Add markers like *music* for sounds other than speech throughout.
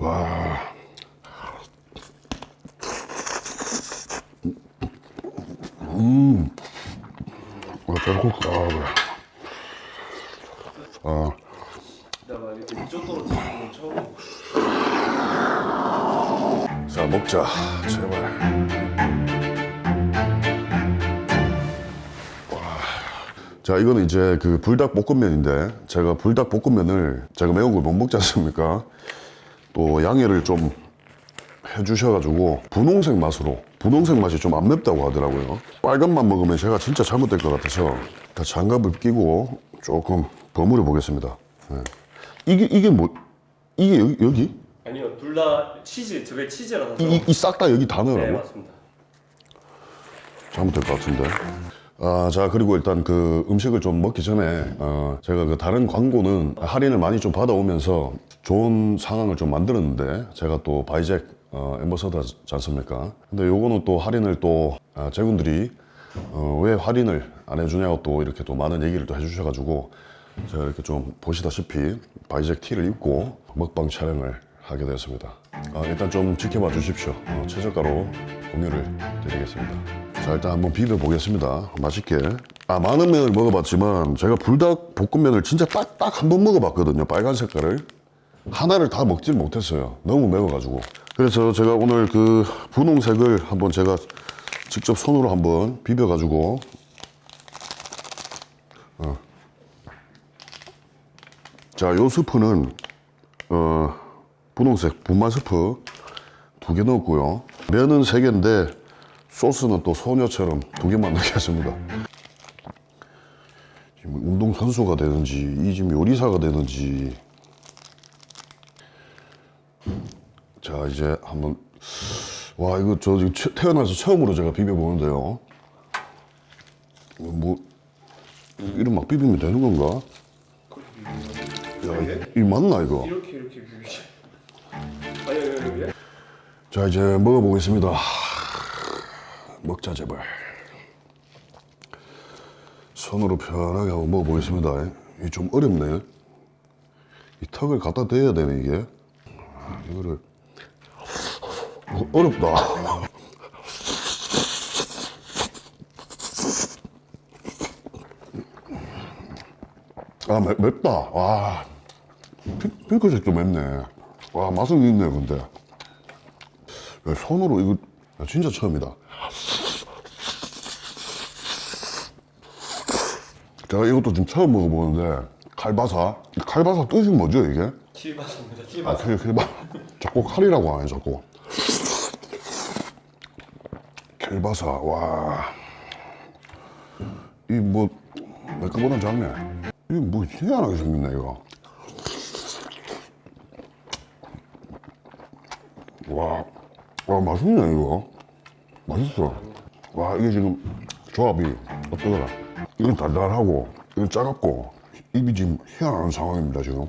와. 음. 와, 짤국수. 아. 아. 자, 먹자. 제발. 자, 이거는 이제 그 불닭 볶음면인데, 제가 불닭 볶음면을 제가 매운 걸 못 먹지 않습니까? 또 양해를 좀 해주셔가지고, 분홍색 맛으로, 분홍색 맛이 좀 안 맵다고 하더라고요. 빨간 맛 먹으면 제가 진짜 잘못될 것 같아서, 다 장갑을 끼고 조금 버무려 보겠습니다. 네. 이게, 이게 뭐, 이게 여기? 여기? 아니요, 둘 다 치즈, 저게 치즈라서. 이싹 다 여기 다 네, 넣으라고? 맞습니다. 잘못될 것 같은데. 아, 자, 그리고 일단 그 음식을 좀 먹기 전에, 어, 제가 그 다른 광고는 할인을 많이 좀 받아오면서 좋은 상황을 좀 만들었는데, 제가 또 바이잭, 어, 엠버서더지 않습니까? 근데 요거는 또 할인을 또, 아, 제군들이, 어, 왜 할인을 안 해주냐고 또 이렇게 또 많은 얘기를 또 해주셔가지고, 제가 이렇게 좀 보시다시피 바이잭 티를 입고 먹방 촬영을 하게 되었습니다. 아, 일단 좀 지켜봐 주십시오. 어, 최저가로 공유를 드리겠습니다. 자, 일단 한번 비벼 보겠습니다. 맛있게. 아, 많은 면을 먹어봤지만 제가 불닭 볶음면을 진짜 딱 딱 한 번 먹어봤거든요. 빨간 색깔을. 하나를 다 먹질 못했어요. 너무 매워가지고. 그래서 제가 오늘 그 분홍색을 한번 제가 직접 손으로 한번 비벼가지고 어. 자, 요 스프는 어, 분홍색 분말 스프 두 개 넣었고요. 면은 세 개인데 소스는 또 소녀처럼 두 개만 *laughs* 넣겠습니다. 지금 운동 선수가 되든지 이 지금 요리사가 되든지 자 이제 한번 와 이거 저 지금 처- 태어나서 처음으로 제가 비벼 보는데요. 이거 뭐 이런 막 비비면 되는 건가? 야, 이 맞나 이거? 이렇게 이렇게. 자 이제 먹어보겠습니다. 먹자 제발. 손으로 편하게 한번 먹어보겠습니다. 이게 좀 어렵네. 이 턱을 갖다 대야 되네 이게. 아, 이거를 어, 어렵다. 아 맵, 맵다. 와 핑- 핑크색도 맵네. 와 맛은 있네 근데. 야, 손으로 이거 야, 진짜 처음이다. 제가 이것도 지금 처음 먹어보는데 칼바사. 이 칼바사 뜻이 뭐죠 이게? 킬바스입니다, 아, 킬바스. 그, 그, 자꾸 칼이라고 하네 자꾸. 켈바사 와. 이 뭐 내 거보다 작네. 이게 뭐 희한하게 생겼네 이거. 와, 와 맛있네 이거. 맛있어. 와 이게 지금 조합이 어떠더라? 이건 달달하고 이건 짜갑고 입이 지금 희한한 상황입니다 지금.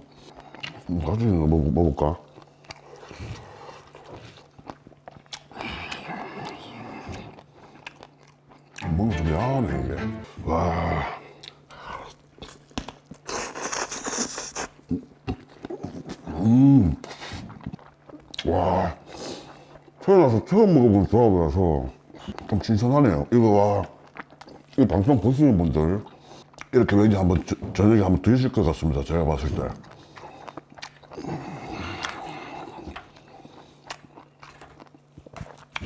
이거 먹, 먹을까? 뭔가 좀 야하네 이게. 와. 음. 와. 태어나서 처음 먹어본 조합이라서 좀 신선하네요. 이거 와. 이 방송 보시는 분들 이렇게 왠지 한번 저, 저녁에 한번 드실 것 같습니다. 제가 봤을 때.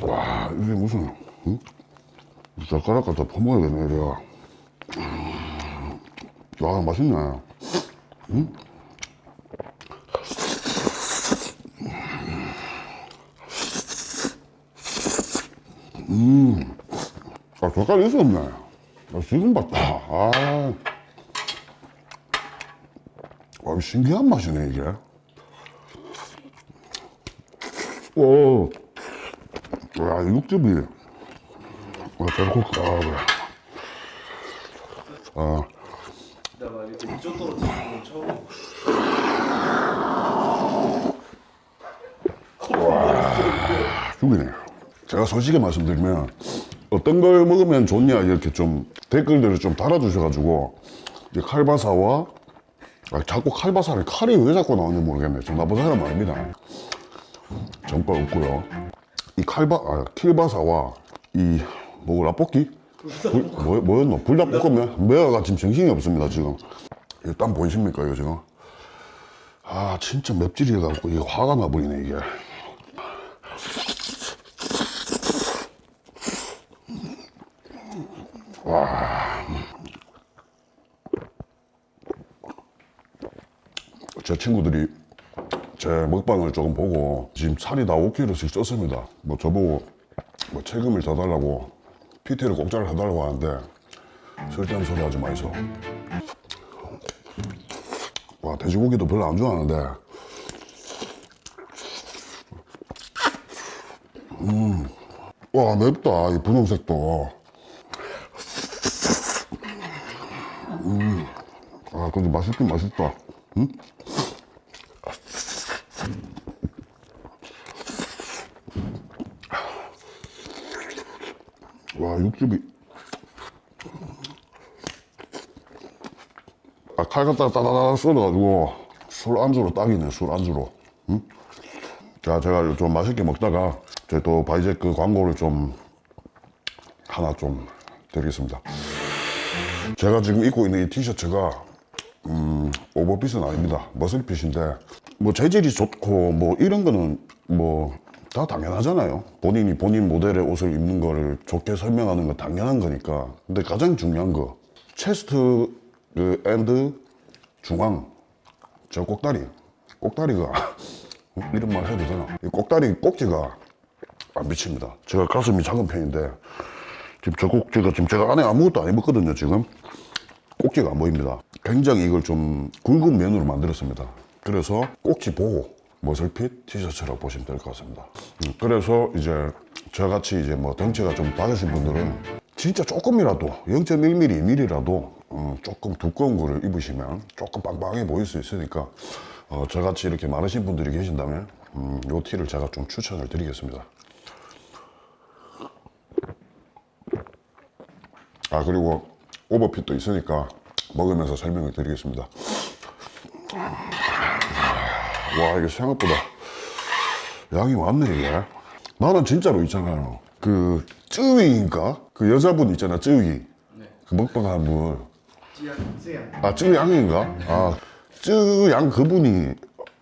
와 이게 무슨 응? 젓가락 갖다 퍼먹어야겠네 이래가 와 맛있네 응? 음. 아, 젓갈 있었네. 아, 지금 봤다. 아. 와, 신기한 맛이네, 이게. 오. 와, 이 육즙이. 와, 짤국수. 아, 그래. 아, 내가. 죽이네. 제가 솔직히 말씀드리면, 어떤 걸 먹으면 좋냐, 이렇게 좀 댓글들을 좀 달아주셔가지고, 이 칼바사와, 아, 자꾸 칼바사를 칼이 왜 자꾸 나오는지 모르겠네. 좀 나쁜 사람 아닙니다. 전과 없고요. 이 칼바, 아, 킬바사와 이, 뭐, 라볶이? 불, 뭐, 뭐였노? 불닭볶음면? 매화가 지금 정신이 없습니다, 지금. 이거 땀 보이십니까, 이거 지금? 아, 진짜 맵찔이 해갖고, 이게 화가 나버리네, 이게. 제 친구들이 제 먹방을 조금 보고 지금 살이 다 5kg씩 쪘습니다. 뭐 저보고 뭐 책임을 져달라고 PT를 공짜로 해달라고 하는데 쓸데없는 소리 하지 마이소. 와 돼지고기도 별로 안 좋아하는데 음. 와 맵다 이 분홍색도 음. 아 근데 맛있긴 맛있다 와 육즙이. 아, 칼 갖다가 따다다닥 썰어가지고 술 안주로 딱이네 술 안주로. 응? 자 제가 좀 맛있게 먹다가 저희 또 바이제크 광고를 좀 하나 좀 드리겠습니다. 제가 지금 입고 있는 이 티셔츠가 음, 오버핏은 아닙니다. 머슬핏인데 뭐 재질이 좋고 뭐 이런 거는 뭐 다 당연하잖아요. 본인이 본인 모델의 옷을 입는 거를 좋게 설명하는 건 당연한 거니까. 근데 가장 중요한 거 체스트 그 앤드 중앙 저 꼭다리. 꼭다리가 *laughs* 이런 말 해도 되나? 이 꼭다리 꼭지가 안 비칩니다. 제가 가슴이 작은 편인데 지금 저 꼭지가 지금 제가 안에 아무것도 안 입었거든요 지금. 꼭지가 안 보입니다. 굉장히 이걸 좀 굵은 면으로 만들었습니다. 그래서 꼭지 보고 머슬핏 티셔츠라고 보시면 될 것 같습니다. 음, 그래서 이제 저같이 이제 뭐 덩치가 좀 작으신 분들은 진짜 조금이라도 0.1mm, 2mm라도 음, 조금 두꺼운 거를 입으시면 조금 빵빵해 보일 수 있으니까 어, 저같이 이렇게 많으신 분들이 계신다면 음, 요 티를 제가 좀 추천을 드리겠습니다. 아 그리고 오버핏도 있으니까 먹으면서 설명을 드리겠습니다. 와 이게 생각보다 양이 많네 이게. 나는 진짜로 있잖아요. 그 쯔위인가? 그 여자분 있잖아 쯔위. 네. 그 먹방한 분. 아, 쯔양인가? 네. 아, 쯔양 그분이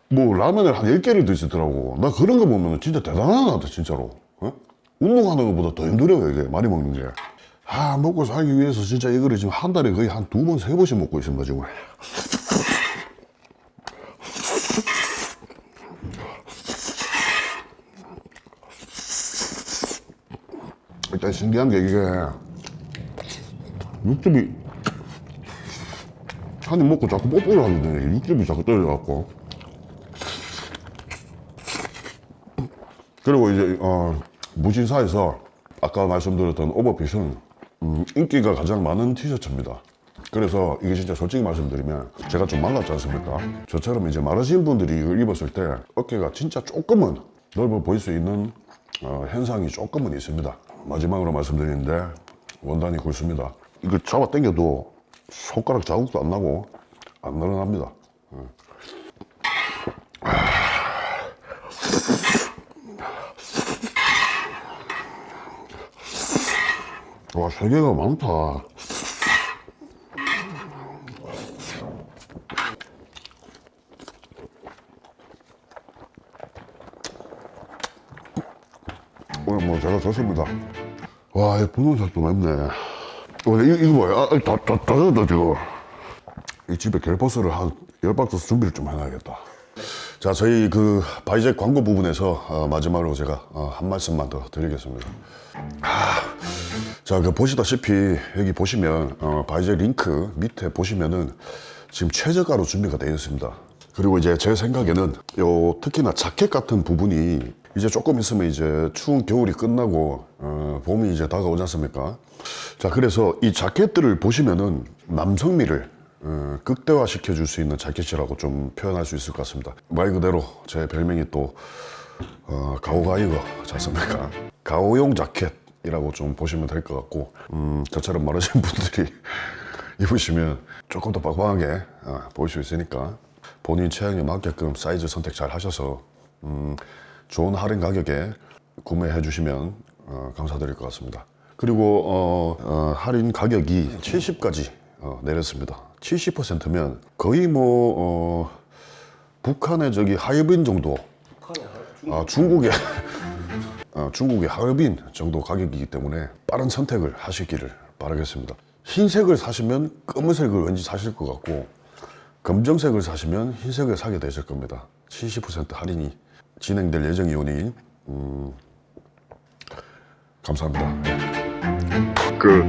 뭐 라면을 한 10개를 드시더라고. 나 그런 거 보면 진짜 대단한 것 같아 진짜로. 어? 운동하는 것보다 더 힘들어요 이게 많이 먹는 게. 아, 먹고 살기 위해서 진짜 이거를 지금 한 달에 거의 한 두 번, 세 번씩 먹고 있습니다 지금. 일단 신기한 게 이게 육즙이 한 입 먹고 자꾸 뽀뽀를 하는데 육즙이 자꾸 떨어져갖고 그리고 이제 어, 무신사에서 아까 말씀드렸던 오버핏은 음, 인기가 가장 많은 티셔츠입니다. 그래서 이게 진짜 솔직히 말씀드리면 제가 좀 말랐지 않습니까? 저처럼 이제 마르신 분들이 이걸 입었을 때 어깨가 진짜 조금은 넓어 보일 수 있는 어, 현상이 조금은 있습니다. 마지막으로 말씀드리는데 원단이 굵습니다. 이거 잡아 당겨도 손가락 자국도 안 나고 안 늘어납니다. 어. 와, 세 개가 많다. 오늘 뭐 제가 졌습니다. 와, 이 분홍색도 맵네. 와, 이거, 이거 뭐야? 아, 다, 다, 다 졌다, 지금. 이 집에 갤버스를 한열 박스 준비를 좀 해놔야겠다. 자, 저희 그 바이젝 광고 부분에서 어, 마지막으로 제가 어, 한 말씀만 더 드리겠습니다. 자, 그 보시다시피 여기 보시면 어, 바이제 링크 밑에 보시면은 지금 최저가로 준비가 되어 있습니다. 그리고 이제 제 생각에는 요 특히나 자켓 같은 부분이 이제 조금 있으면 이제 추운 겨울이 끝나고 어, 봄이 이제 다가오지 않습니까? 자, 그래서 이 자켓들을 보시면은 남성미를 어, 극대화 시켜줄 수 있는 자켓이라고 좀 표현할 수 있을 것 같습니다. 말 그대로 제 별명이 또 어, 가오가이거 잖습니까? 가오용 자켓이라고 좀 보시면 될 것 같고 음, 저처럼 마르신 *laughs* 분들이 입으시면 조금 더 빡빡하게 어, 보일 수 있으니까 본인 체형에 맞게끔 사이즈 선택 잘 하셔서 음, 좋은 할인 가격에 구매해 주시면 어, 감사드릴 것 같습니다. 그리고 어, 어, 할인 가격이 70까지 어, 내렸습니다. 70%면 거의 뭐 어, 북한의 저기 하이빈 정도, 아, 중국의 *laughs* 어, 중국의 하얼빈 정도 가격이기 때문에 빠른 선택을 하시기를 바라겠습니다. 흰색을 사시면 검은색을 왠지 사실 것 같고 검정색을 사시면 흰색을 사게 되실 겁니다. 70% 할인이 진행될 예정이오니 음, 감사합니다. 그